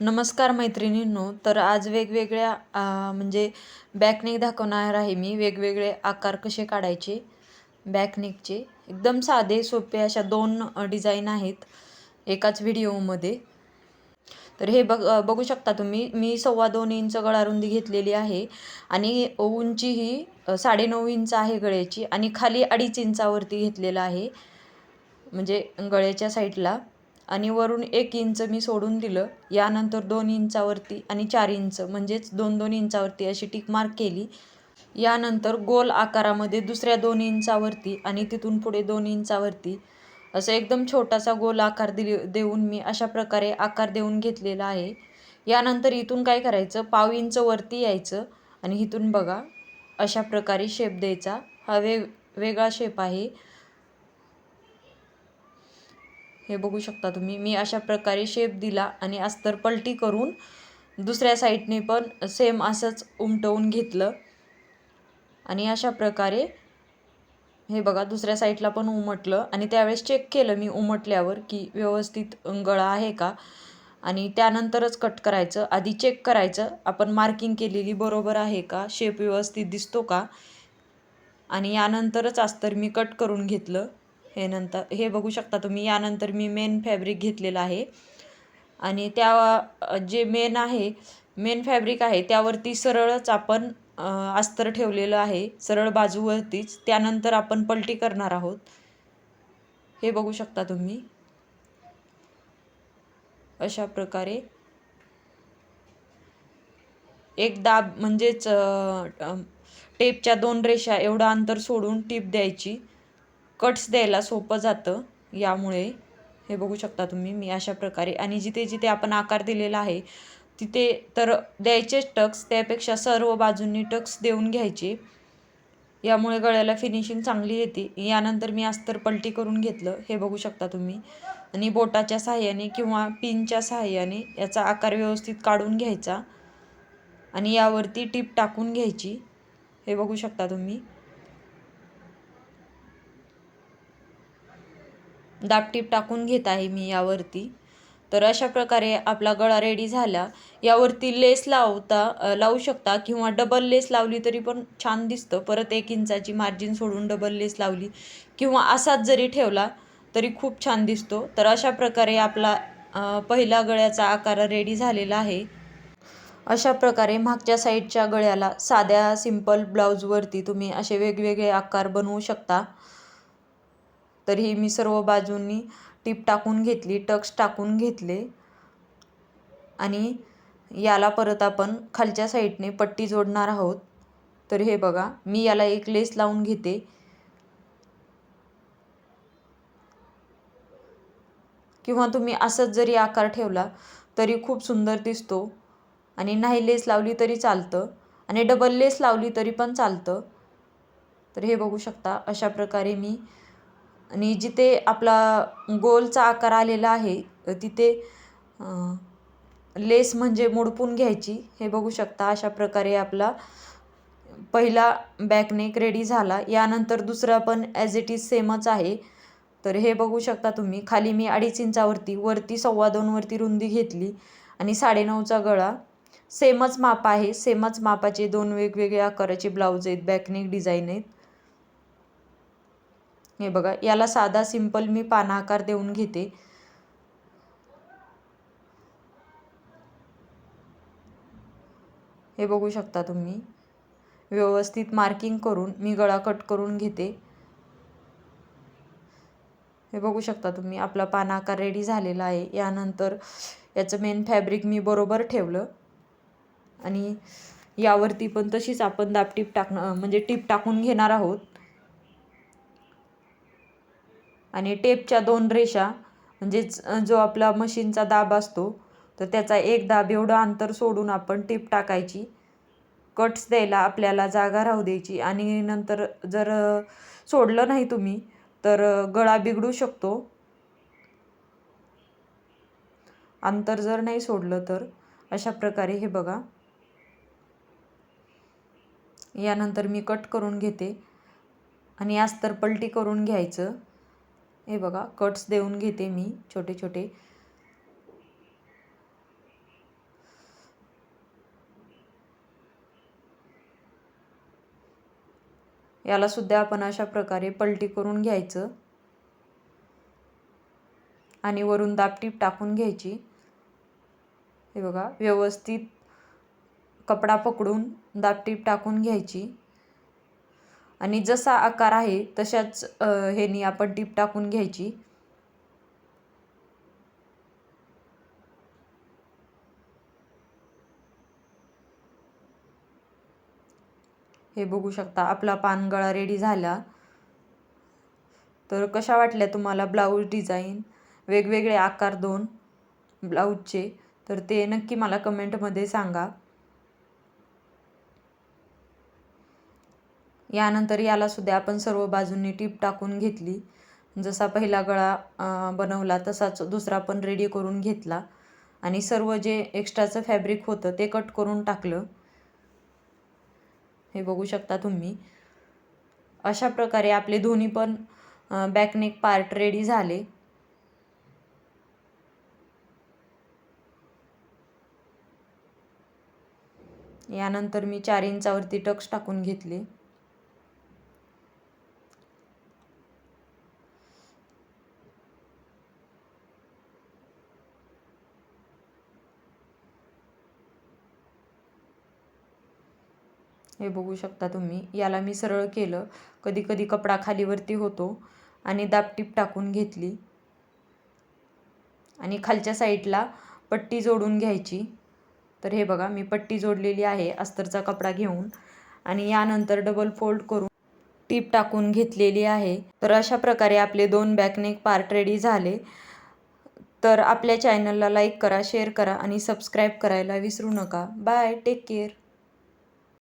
नमस्कार मैत्रिणींनो तर आज वेगवेगळ्या म्हणजे बॅकनेक दाखवणार आहे मी. वेगवेगळे आकार कसे काढायचे बॅकनेकचे एकदम साधे सोपे अशा दोन डिझाईन आहेत एकाच व्हिडिओमध्ये तर हे बघ बघू शकता तुम्ही मी सव्वा दोन इंच गळारुंदी घेतलेली आहे आणि उंची ही साडेनऊ इंच आहे गळ्याची आणि खाली अडीच इंचावरती घेतलेलं आहे म्हणजे गळ्याच्या साईडला आणि वरून एक इंच मी सोडून दिलं. यानंतर दोन इंचावरती आणि चार इंच म्हणजेच दोन दोन इंचावरती अशी टिक मार्क केली. यानंतर गोल आकारामध्ये दुसऱ्या दोन इंचावरती आणि तिथून पुढे दोन इंचावरती असं एकदम छोटासा गोल आकार दिले देऊन मी अशा प्रकारे आकार देऊन घेतलेला आहे. यानंतर इथून काय करायचं? पाव इंच वरती यायचं आणि इथून बघा अशा प्रकारे शेप द्यायचा. हा वेग वेगळा शेप आहे. हे बघू शकता तुम्ही. मी अशा प्रकारे शेप दिला आणि अस्तर पलटी करून दुसऱ्या साईडने पण सेम असंच उमटवून घेतलं. आणि अशा प्रकारे हे बघा दुसऱ्या साईडला पण उमटलं. आणि त्यावेळेस चेक केलं मी उमटल्यावर की व्यवस्थित गळा आहे का? आणि त्यानंतरच कट करायचं. आधी चेक करायचं आपण मार्किंग केलेली बरोबर आहे का? शेप व्यवस्थित दिसतो का? आणि यानंतरच अस्तर मी कट करून घेतलं. हे नंतर हे बघू शकता तुम्ही. यानंतर मी मेन फॅब्रिक घेतलेलं आहे. आणि त्या जे मेन आहे मेन फॅब्रिक आहे त्यावरती सरळच आपण अस्तर ठेवलेलं आहे. सरळ बाजूवरतीच. त्यानंतर आपण पलटी करणार आहोत. हे बघू शकता तुम्ही. अशा प्रकारे. एक दाब म्हणजेच टेपच्या दोन रेषा एवढं अंतर सोडून टीप द्यायची. कट्स द्यायला सोपं जातं. यामुळे हे बघू शकता तुम्ही मी अशा प्रकारे. आणि जिथे जिथे आपण आकार दिलेला आहे तिथे तर द्यायचेच टक्स त्यापेक्षा सर्व बाजूंनी टक्स देऊन घ्यायचे. यामुळे गळ्याला फिनिशिंग चांगली येते. यानंतर मी अस्तर पलटी करून घेतलं हे बघू शकता तुम्ही. आणि बोटाच्या सहाय्याने किंवा पिनच्या सहाय्याने याचा आकार व्यवस्थित काढून घ्यायचा. आणि यावरती टीप टाकून घ्यायची. हे बघू शकता तुम्ही. दापटीप टाकून घेत आहे मी यावरती. तर अशा प्रकारे आपला गळा रेडी झाला. यावरती लेस लावता लावू शकता किंवा डबल लेस लावली तरी पण छान दिसतं. परत एक इंचाची मार्जिन सोडून डबल लेस लावली किंवा असाच जरी ठेवला तरी खूप छान दिसतो. तर अशा प्रकारे आपला पहिला गळ्याचा आकार रेडी झालेला आहे. अशा प्रकारे मागच्या साईडच्या गळ्याला साध्या सिंपल ब्लाऊजवरती तुम्ही असे वेगवेगळे आकार बनवू शकता. तरीही मी सर्व बाजूंनी टीप टाकून घेतली टक्स टाकून घेतले. आणि याला परत आपण खालच्या साईडने पट्टी जोडणार आहोत. तर हे बघा मी याला एक लेस लावून घेते. किंवा तुम्ही असंच जरी आकार ठेवला तरी खूप सुंदर दिसतो. आणि नाही लेस लावली तरी चालतं. आणि डबल लेस लावली तरी पण चालतं. तर हे बघू शकता अशा प्रकारे मी आणि जिथे आपला गोलचा आकार आलेला आहे तिथे लेस म्हणजे मोडपून घ्यायची. हे बघू शकता अशा प्रकारे आपला पहिला बॅकनेक रेडी झाला. यानंतर दुसरा पण ॲज इट इज सेमच आहे. तर हे बघू शकता तुम्ही खाली मी अडीच इंचावरती वरती सव्वा दोनवरती रुंदी घेतली आणि साडेनऊचा गळा. सेमच माप आहे. सेमच मापाचे दोन वेगवेगळ्या आकाराचे ब्लाऊज आहेत बॅकनेक डिझाईन आहेत. हे बघा याला साधा सिंपल मी पाना आकार देऊन घेते. हे बघू शकता तुम्ही. व्यवस्थित मार्किंग करून मी गळा कट करून घेते. हे बघू शकता तुम्ही आपला पाना आकार रेडी झालेला आहे. यानंतर याचं मेन फॅब्रिक मी बरोबर ठेवलं. आणि यावरती पण तशीच आपण दापटीप टाकणं म्हणजे टीप टाकून घेणार आहोत. आणि टेपच्या दोन रेषा म्हणजेच जो आपला मशीनचा दाब असतो तर त्याचा एक दाब एवढं अंतर सोडून आपण टेप टाकायची. कट्स द्यायला आपल्याला जागा राहू द्यायची आणि नंतर जर सोडलं नाही तुम्ही तर गळा बिघडू शकतो. अंतर जर नाही सोडलं तर अशा प्रकारे हे बघा. यानंतर मी कट करून घेते आणि अस्तर पलटी करून घ्यायचं. हे बघा कट्स देऊन घेते मी छोटे छोटे. याला सुद्धा आपण अशा प्रकारे पलटी करून घ्यायचं. आणि वरून दापटीप टाकून घ्यायची. हे बघा व्यवस्थित कपडा पकडून दापटीप टाकून घ्यायची. आणि जसा आकार आहे तशाच ह्यानी आपण टीप टाकून घ्यायची. हे बघू शकता आपला पानगळा रेडी झाला. तर कशा वाटल्या तुम्हाला ब्लाऊज डिझाईन? वेगवेगळे आकार दोन ब्लाऊजचे. तर ते नक्की मला कमेंटमध्ये सांगा. यानंतर यालासुद्धा आपण सर्व बाजूंनी टीप टाकून घेतली. जसा पहिला गळा बनवला तसाच दुसरा पण रेडी करून घेतला. आणि सर्व जे एक्स्ट्राचं फॅब्रिक होतं ते कट करून टाकलं. हे बघू शकता तुम्ही. अशा प्रकारे आपले दोन्ही पण बॅकनेक पार्ट रेडी झाले. यानंतर मी चार इंचावरती टक्स टाकून घेतले. हे बघू शकता तुम्ही. याला मी सरळ केलं. कधी कधी कपडा खालीवरती होतो आणि दापटीप टाकून घेतली. आणि खालच्या साईडला पट्टी जोडून घ्यायची. तर हे बघा मी पट्टी जोडलेली आहे अस्तरचा कपडा घेऊन. आणि यानंतर डबल फोल्ड करून टीप टाकून घेतलेली आहे. तर अशा प्रकारे आपले दोन बॅकनेक पार्ट रेडी झाले. तर आपल्या चॅनलला लाईक करा शेअर करा आणि सबस्क्राईब करायला विसरू नका. Bye take care